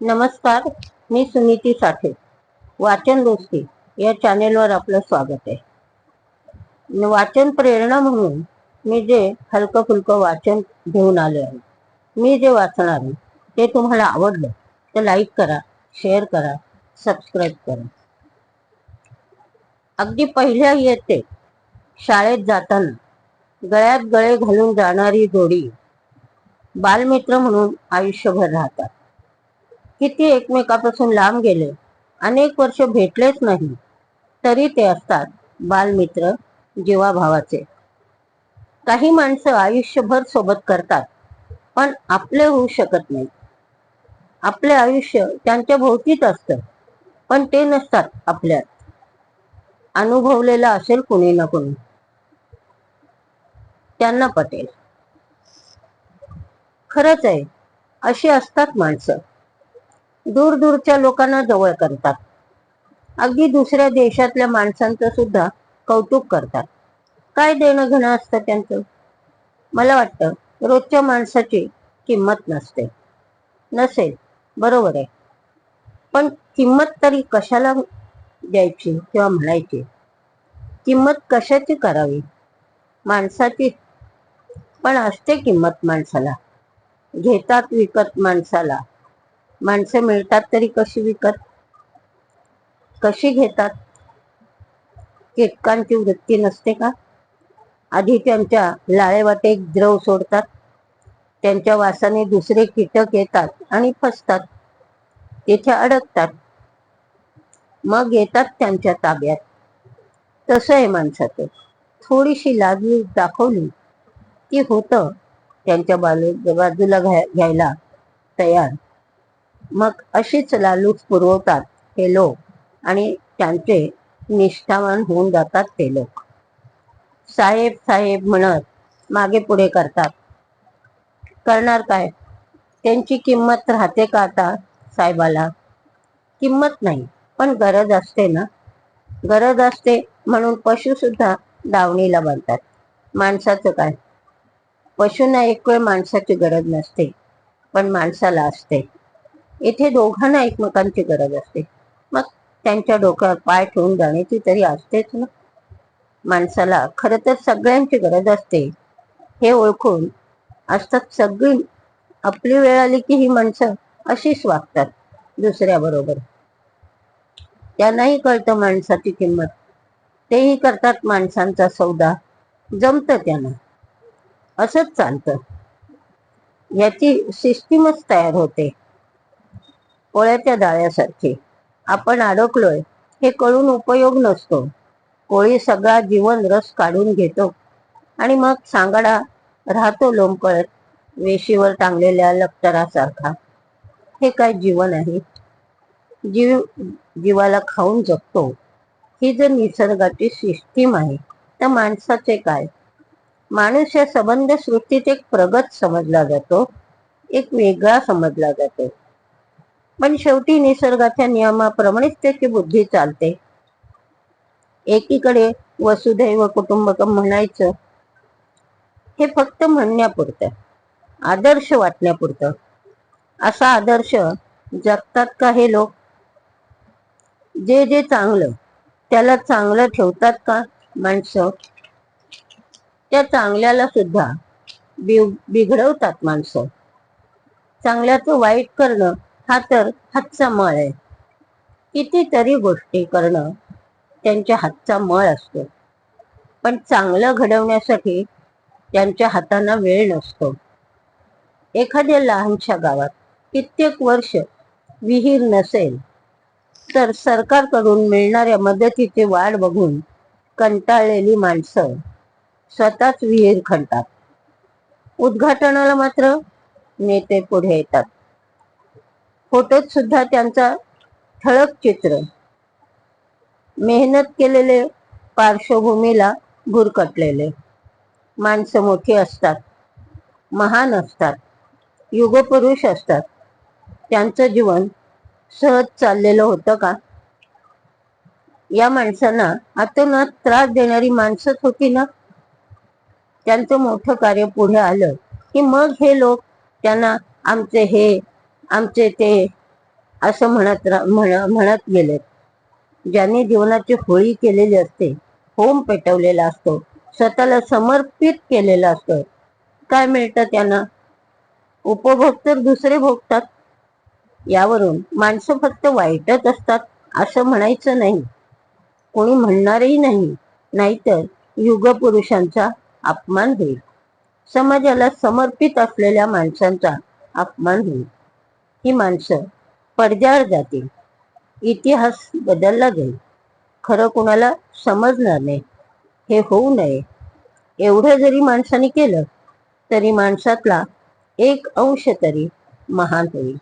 नमस्कार मी सुनीती साठे वाचन दोस्ती या चॅनेलवर आपलं स्वागत आहे. वाचन प्रेरणा म्हणून मी जे हलकं फुलकं वाचन घेऊन आले आहे मी जे वाचणार आहे ते तुम्हाला आवडलं तर लाईक करा शेअर करा सबस्क्राईब करा. अगदी पहिल्या येते शाळेत जाताना गळ्यात गळे घालून जाणारी जोडी बालमित्र म्हणून आयुष्यभर राहतात. किती एकमेकापासून लांब गेले. अनेक वर्ष भेटलेच नाही. तरी ते असतात बालमित्र जीवाभावाचे. काही माणसं आयुष्यभर सोबत करतात पण आपले होऊ शकत नाही. आपले आयुष्य त्यांच्या भोवतीच असतं पण ते नसतात आपल्यात. अनुभवलेलं असेल कुणी ना कुणी. त्यांना पटेल. खरंच आहे अशी असतात माणसं. दूर दूरच्या लोकांना जवळ करतात. अगदी दुसऱ्या देशातल्या माणसांचं सुद्धा कौतुक करतात. काय देणं घेणं असतं त्यांचं? मला वाटतं रोजच्या माणसाची किंमत नसते. नसेल. बरोबर आहे. पण किंमत तरी कशाला द्यायची किंवा म्हणायची? किंमत कशाची करावी? माणसाची. पण असते किंमत माणसाला. घेतात विकत माणसाला. माणसं मिळतात तरी कशी विकत? कशी घेतात? कीटकांची वृत्ती नसते का? आधी त्यांच्या लाळेवाटे द्रव सोडतात. त्यांच्या वासाने दुसरे कीटक येतात आणि फसतात. तिथे अडकतात. मग येतात त्यांच्या ताब्यात. तसं आहे माणसाचं. थोडीशी लाजवी दाखवली की होतं. त्यांच्या बाजू बाजूला घ्या- घ्यायला तयार. मग अशीच लालूच पुरवतात हे लोक आणि त्यांचे निष्ठावान होऊन जातात ते लोक. साहेब साहेब म्हणत मागे पुढे करतात. करणार काय? त्यांची किंमत राहते का आता साहेबाला? किंमत नाही पण गरज असते ना? गरज असते म्हणून पशु सुद्धा दावणीला बांधतात माणसाचं काय? पशूंना एक वेळ माणसाची गरज नसते पण माणसाला असते. इथे दोघांना एकमेकांची गरज असते. मग त्यांच्या डोक्यावर पाय ठेवून जाण्याची तरी असतेच ना. माणसाला खरं तर सगळ्यांची गरज असते. हे ओळखून असतात सगळी आपली वेळ आली की ही माणसं अशीच वागतात दुसऱ्याबरोबर. त्यांनाही कळतं माणसाची किंमत. तेही करतात माणसांचा सौदा. जमतं त्यांना. असंच चालतं. याची सिस्टीमच तयार होते. पोळ्याच्या जाळ्यासारखे. आपण अडकलोय हे कळून उपयोग नसतो. कोळी सगळा जीवन रस काढून घेतो. आणि मग सांगाडा राहतो लोंबकळत वेशीवर टांगलेल्या लपतरासारखा हे काय जीवन आहे? जीव जीवाला खाऊन जगतो. ही जर निसर्गाची सिस्टीम आहे तर माणसाचे काय? माणूस या संबंध सृष्टीत एक प्रगत समजला जातो एक वेगळा समजला जातो. पण शेवटी निसर्गाच्या नियमाप्रमाणेच त्याची बुद्धी चालते. एकीकडे वसुधैव कुटुंबकम म्हणायचं हे फक्त म्हणण्यापुरतं आदर्श वाटण्यापुरतं. असा आदर्श जगतात का हे लोक. जे जे चांगलं त्याला चांगलं ठेवतात का माणसं? त्या चांगल्याला सुद्धा बिघडवतात माणसं. चांगल्याचं वाईट करणं हा तर हातचा मळ आहे. कितीतरी गोष्टी करणं त्यांच्या हातचा मळ असतो. पण चांगलं घडवण्यासाठी त्यांच्या हातांना वेळ नसतो. एखाद्या लहानशा गावात कित्येक वर्ष विहीर नसेल तर सरकारकडून मिळणाऱ्या मदतीची वाट बघून कंटाळलेली माणसं स्वतःच विहीर खणतात. उद्घाटनाला मात्र नेते पुढे येतात. फोटोत सुद्धा त्यांचा ठळक चित्र. मेहनत केलेले पार्श्वभूमीला भुरकटलेले माणसं मोठी असतात महान असतात युगपुरुष असतात. त्यांचं जीवन सहज चाललेलं होतं का? या माणसांना आतोनात त्रास देणारी माणसंच होती ना? त्यांचं मोठं कार्य पुढे आलं की मग हे लोक त्यांना आमचे हे आमचे ते असं म्हणत म्हण- म्हणत गेलेत. ज्यांनी जीवनाची होळी केलेली असते होम पेटवलेला असतो स्वतःला समर्पित केलेला असतं. काय मिळतं त्यांना? उपभोग तर दुसरे भोगतात. यावरून माणसं फक्त वाईटच असतात असं म्हणायचं नाही. कोणी म्हणणारही नाही नाहीतर युगपुरुषांचा अपमान होईल. समाजाला समर्पित असलेल्या माणसांचा अपमान होईल. ही माणसं पडद्यावर जातील. इतिहास बदलला जाईल. खरं कुणाला समजणार नाही. हे होऊ नये. एवढं जरी माणसाने केलं तरी माणसातला एक अंश तरी महान होईल.